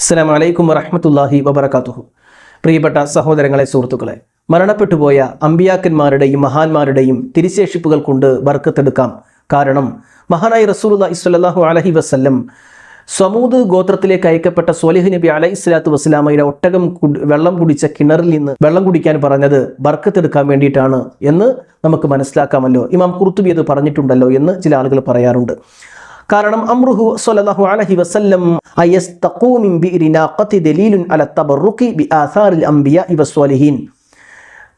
അസ്സലാം വലൈക്കും വറഹമത്തല്ലാഹി വബർക്കാത്തുഹു പ്രിയപ്പെട്ട സഹോദരങ്ങളെ സുഹൃത്തുക്കളെ മരണപ്പെട്ടുപോയ അമ്പിയാക്കന്മാരുടെയും മഹാന്മാരുടെയും തിരിശേഷിപ്പുകൾ കൊണ്ട് ബർക്കത്തെടുക്കാം. കാരണം മഹാനായി റസൂലുള്ളാഹി ഇസ്വല്ലാഹു അലഹി വസല്ലം സമൂത് ഗോത്രത്തിലേക്ക് അയക്കപ്പെട്ട സ്വലിഹ് നബി അലൈഹി സ്വലാത്തു വസ്സലാമയുടെ ഒട്ടകം വെള്ളം കുടിച്ച കിണറിൽ നിന്ന് വെള്ളം കുടിക്കാൻ പറഞ്ഞത് ബർക്കത്തെടുക്കാൻ വേണ്ടിയിട്ടാണ് എന്ന് നമുക്ക് മനസ്സിലാക്കാമല്ലോ. ഇമാം കുർത്തുബി അത് പറഞ്ഞിട്ടുണ്ടല്ലോ എന്ന് ചില ആളുകൾ പറയാറുണ്ട്. കാരണം അമ്രുഹു സ്വല്ലല്ലാഹു അലൈഹി വസല്ലം അയസ്തഖൂ മിൻ ബിഇരി നാഖത്തി ദലീലുൻ അല തബറുഖി ബിആഥാറിൽ അംബിയാഇ വസ്വാലിഹീൻ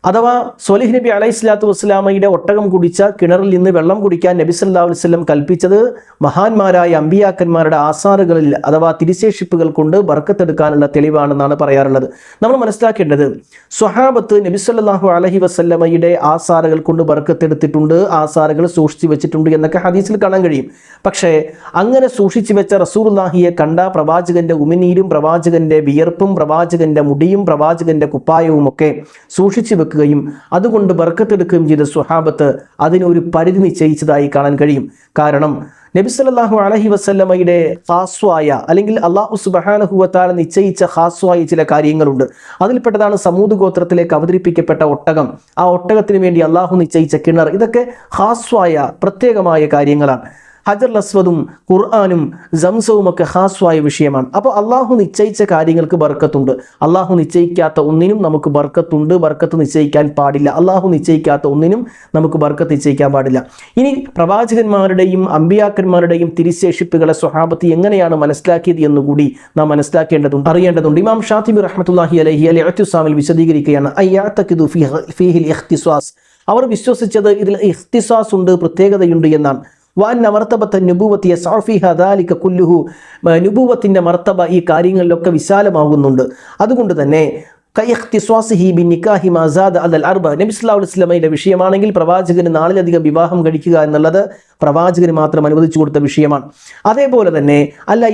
അഥവാ സൊലിഹ് നബി അലൈഹി സ്വലാത്തു വസ്സലാമയുടെ ഒട്ടകം കുടിച്ച കിണറിൽ നിന്ന് വെള്ളം കുടിക്കാൻ നബി സല്ലാ വസ്ലം കൽപ്പിച്ചത് മഹാന്മാരായ അമ്പിയാക്കന്മാരുടെ ആസാറുകളിൽ അഥവാ തിരിശേഷിപ്പുകൾ കൊണ്ട് ബർക്കത്തെടുക്കാനുള്ള തെളിവാണെന്നാണ് പറയാറുള്ളത്. നമ്മൾ മനസ്സിലാക്കേണ്ടത് സ്വഹാബത്ത് നബി സല്ലാഹു അലഹി വസല്ലമയുടെ ആസാറുകൾ കൊണ്ട് ബർക്കത്തെടുത്തിട്ടുണ്ട് ആസാറുകൾ സൂക്ഷിച്ചു വെച്ചിട്ടുണ്ട് എന്നൊക്കെ ഹദീസിൽ കാണാൻ കഴിയും. പക്ഷേ അങ്ങനെ സൂക്ഷിച്ചു വെച്ച റസൂർലാഹിയെ കണ്ട പ്രവാചകന്റെ ഉമിനീരും പ്രവാചകന്റെ വിയർപ്പും പ്രവാചകന്റെ മുടിയും പ്രവാചകന്റെ കുപ്പായവും ഒക്കെ സൂക്ഷിച്ചു വെക്കുകയും അതുകൊണ്ട് ബർക്കത്തെടുക്കുകയും ചെയ്ത സ്വഹാബത്ത് അതിനൊരു പരിധി നിശ്ചയിച്ചതായി കാണാൻ കഴിയും. കാരണം നബി സല്ലല്ലാഹു അലൈഹി വസല്ലമയുടെ ഹാസ്വായ അല്ലെങ്കിൽ അള്ളാഹു സുബഹാനഹുവത്താല നിശ്ചയിച്ച ഹാസ്വായ ചില കാര്യങ്ങളുണ്ട്. അതിൽപ്പെട്ടതാണ് സമൂത് ഗോത്രത്തിലേക്ക് അവതരിപ്പിക്കപ്പെട്ട ഒട്ടകം. ആ ഒട്ടകത്തിന് വേണ്ടി അള്ളാഹു നിശ്ചയിച്ച കിണർ. ഇതൊക്കെ ഹാസ്വായ പ്രത്യേകമായ കാര്യങ്ങളാണ്. ഹജർ അസ്വദും ഖുർആാനും ജംസവും ഒക്കെ ഹാസ്വായ വിഷയമാണ്. അപ്പോൾ അള്ളാഹു നിശ്ചയിച്ച കാര്യങ്ങൾക്ക് ബർക്കത്തുണ്ട്. അള്ളാഹു നിശ്ചയിക്കാത്ത ഒന്നിനും നമുക്ക് ബർക്കത്തുണ്ട്. ബർക്കത്ത് നിശ്ചയിക്കാൻ പാടില്ല. അള്ളാഹു നിശ്ചയിക്കാത്ത ഒന്നിനും നമുക്ക് ബർക്കത്ത് നിശ്ചയിക്കാൻ പാടില്ല. ഇനി പ്രവാചകന്മാരുടെയും അമ്പിയാക്കന്മാരുടെയും തിരിശേഷിപ്പുകളെ സ്വഹാബത്ത് എങ്ങനെയാണ് മനസ്സിലാക്കിയത് എന്നുകൂടി നാം മനസ്സിലാക്കേണ്ടതുണ്ട് അറിയേണ്ടതുണ്ട്. ഇമാം ഷാത്തിബി റഹ്മത്തുല്ലാഹി അലഹി അലി അത്യുസ്സാമിൽ വിശദീകരിക്കുകയാണ് അയ്യാത്തക്കിദു ഇഖ്തിസ്വാസ് അവർ വിശ്വസിച്ചത് ഇതിൽ ഇഖ്തിസാസ് ഉണ്ട് പ്രത്യേകതയുണ്ട് എന്നാണ്. നുബൂവത്തിന്റെ മർത്തബ ഈ കാര്യങ്ങളിലൊക്കെ വിശാലമാകുന്നുണ്ട്. അതുകൊണ്ട് തന്നെ കയ്യഖ്തിസ്വാസിഹി ബി നിക്കാഹി മസാദ് അൽ അർബ. നബി സല്ലല്ലാഹു അലൈഹി വസല്ലമയുടെ വിഷയമാണെങ്കിൽ പ്രവാചകന് നാളിലധികം വിവാഹം കഴിക്കുക എന്നുള്ളത് പ്രവാചകന് മാത്രം അനുവദിച്ചു കൊടുത്ത വിഷയമാണ്. അതേപോലെ തന്നെ അല്ല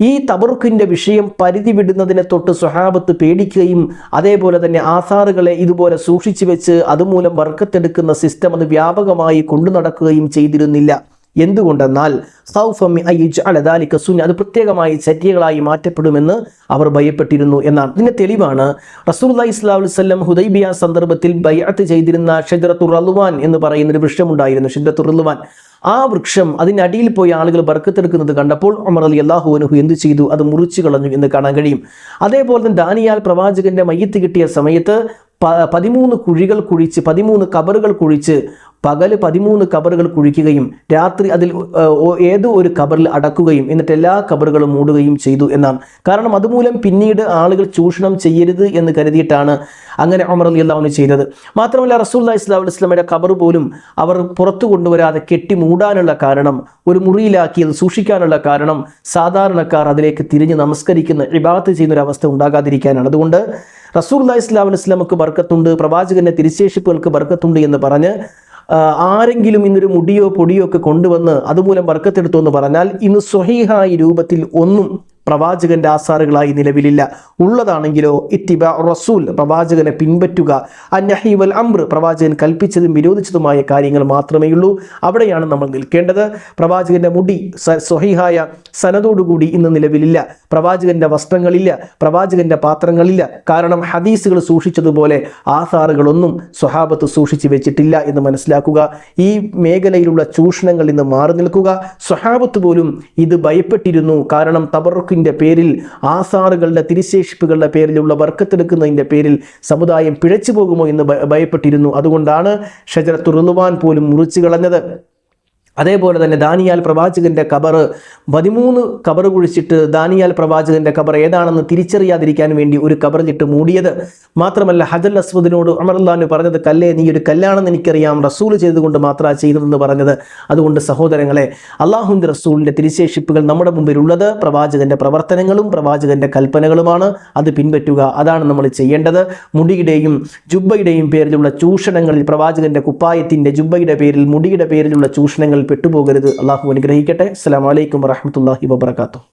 ഈ തബറുക്കിന്റെ വിഷയം പരിധി വിടുന്നതിനെ തൊട്ട് സ്വഹാബത്ത് പേടിക്കുകയും അതേപോലെ തന്നെ ആധാറുകളെ ഇതുപോലെ സൂക്ഷിച്ചു വെച്ച് അതുമൂലം വർക്കത്തെടുക്കുന്ന സിസ്റ്റം അത് വ്യാപകമായി കൊണ്ടു നടക്കുകയും ചെയ്തിരുന്നില്ല. എന്തുകൊണ്ടെന്നാൽ സൗഫമി അയ്യുജ് അലദാലിക്ക സുന്നി അത് പ്രത്യേകമായി ചര്യകളായി മാറ്റപ്പെടുമെന്ന് അവർ ഭയപ്പെട്ടിരുന്നു എന്നാണ്. ഇതിന്റെ തെളിവാണ് റസൂൽ ഇസ്ലാ വല്ലം ഹുദൈബിയ സന്ദർഭത്തിൽ ബയ്യത്ത് ചെയ്തിരുന്ന ഷജറത്തുർ എന്ന് പറയുന്ന ഒരു വൃക്ഷമുണ്ടായിരുന്നു ഷജറത്തുർ ആ വൃക്ഷം അതിനടിയിൽ പോയി ആളുകൾ ബർക്കത്തെടുക്കുന്നത് കണ്ടപ്പോൾ ഉമർ അലി അള്ളാഹു അനുഹു എന്ത് ചെയ്തു? അത് മുറിച്ചു കളഞ്ഞു എന്ന് കാണാൻ കഴിയും. അതേപോലെ തന്നെ ദാനിയാൽ പ്രവാചകന്റെ മയ്യത്ത് കിട്ടിയ സമയത്ത് പതിമൂന്ന് കുഴികൾ കുഴിച്ച് പതിമൂന്ന് കബറുകൾ കുഴിച്ച് പകൽ പതിമൂന്ന് കബറുകൾ കുഴിക്കുകയും രാത്രി അതിൽ ഏതോ ഒരു കബറിൽ അടക്കുകയും എന്നിട്ട് എല്ലാ കബറുകളും മൂടുകയും ചെയ്തു എന്നാണ്. കാരണം അതുമൂലം പിന്നീട് ആളുകൾ ചൂഷണം ചെയ്യരുത് എന്ന് കരുതിയിട്ടാണ് അങ്ങനെ ഉമർ അലി അള്ളാഹുന് ചെയ്തത്. മാത്രമല്ല റസൂൽ ഇസ്ലാം ഇസ്ലാമിയുടെ കബർ പോലും അവർ പുറത്തു കൊണ്ടുവരാതെ കെട്ടി മൂടാനുള്ള കാരണം ഒരു മുറിയിലാക്കി അത് സൂക്ഷിക്കാനുള്ള കാരണം സാധാരണക്കാർ അതിലേക്ക് തിരിഞ്ഞ് നമസ്കരിക്കുന്ന ഇബാത്ത് ചെയ്യുന്ന ഒരു അവസ്ഥ ഉണ്ടാകാതിരിക്കാനാണ്. അതുകൊണ്ട് റസൂൽ ഇസ്ലാം ഇസ്ലാമുക്ക് ബർക്കത്തുണ്ട് പ്രവാചകന്റെ തിരിശേഷിപ്പുകൾക്ക് ബർക്കത്തുണ്ട് എന്ന് പറഞ്ഞ് ആരെങ്കിലും ഇന്നൊരു മുടിയോ പൊടിയോ ഒക്കെ കൊണ്ടുവന്ന് അതുമൂലം വർക്കത്തെടുത്തു എന്ന് പറഞ്ഞാൽ ഇന്ന് സ്വഹീഹായി രൂപത്തിൽ ഒന്നും പ്രവാചകന്റെ ആസാറുകളായി നിലവിലില്ല. ഉള്ളതാണെങ്കിലോ ഇത്തിബ റസൂൽ പ്രവാചകനെ പിൻപറ്റുക. അന്യഹീവൽ അമ്ര പ്രവാചകൻ കൽപ്പിച്ചതും വിരോധിച്ചതുമായ കാര്യങ്ങൾ മാത്രമേ ഉള്ളൂ. അവിടെയാണ് നമ്മൾ നിൽക്കേണ്ടത്. പ്രവാചകന്റെ മുടി സൊഹിഹായ സനതോടുകൂടി ഇന്ന് നിലവിലില്ല. പ്രവാചകന്റെ വസ്ത്രങ്ങളില്ല പ്രവാചകന്റെ പാത്രങ്ങളില്ല. കാരണം ഹദീസുകൾ സൂക്ഷിച്ചതുപോലെ ആസാറുകളൊന്നും സ്വഹാബത്ത് സൂക്ഷിച്ചു വെച്ചിട്ടില്ല എന്ന് മനസ്സിലാക്കുക. ഈ മേഖലയിലുള്ള ചൂഷണങ്ങളിൽ നിന്ന് മാറി നിൽക്കുക. സ്വഹാബത്ത് പോലും ഇത് ഭയപ്പെട്ടിരുന്നു. കാരണം തബറുക്കിന്റെ പേരിൽ ആസാറുകളുടെ തിരിശേഷിപ്പുകളുടെ പേരിലുള്ള വർക്കത്തെടുക്കുന്നതിന്റെ പേരിൽ സമുദായം പിഴച്ചു പോകുമോ എന്ന് ഭയപ്പെട്ടിരുന്നു. അതുകൊണ്ടാണ് ഷജറത്തു റുലുവാൻ പോലും മുറിച്ചു കളഞ്ഞത്. അതേപോലെ തന്നെ ദാനിയാൽ പ്രവാചകന്റെ കബർ പതിമൂന്ന് കബർ കുഴിച്ചിട്ട് ദാനിയാൽ പ്രവാചകന്റെ കബർ ഏതാണെന്ന് തിരിച്ചറിയാതിരിക്കാൻ വേണ്ടി ഒരു കബറിലിട്ട് മൂടിയത്. മാത്രമല്ല ഹജൽ അസ്വദിനോട് അമർലാന് പറഞ്ഞത് കല്ലേ നീ ഒരു കല്ലാണെന്ന് എനിക്കറിയാം റസൂൽ ചെയ്തുകൊണ്ട് മാത്രമാണ് ചെയ്തതെന്ന് പറഞ്ഞത്. അതുകൊണ്ട് സഹോദരങ്ങളെ അള്ളാഹുവിന്റെ റസൂലിന്റെ തിരിശേഷിപ്പുകൾ നമ്മുടെ മുമ്പിൽ ഉള്ളത് പ്രവാചകന്റെ പ്രവർത്തനങ്ങളും പ്രവാചകന്റെ കൽപ്പനകളുമാണ്. അത് പിൻപറ്റുക അതാണ് നമ്മൾ ചെയ്യേണ്ടത്. മുടിയുടെയും ജുബ്ബയുടെയും പേരിലുള്ള ചൂഷണങ്ങളിൽ പ്രവാചകന്റെ കുപ്പായത്തിന്റെ ജുബ്ബയുടെ പേരിൽ മുടിയുടെ പേരിലുള്ള ചൂഷണങ്ങൾ പെട്ടുപോകരുത്. അള്ളാഹു അനുഗ്രഹിക്കട്ടെ. അസ്സാം വലൈക്കും വറഹ്മത്തുള്ളാഹി വബറകാതുഹു.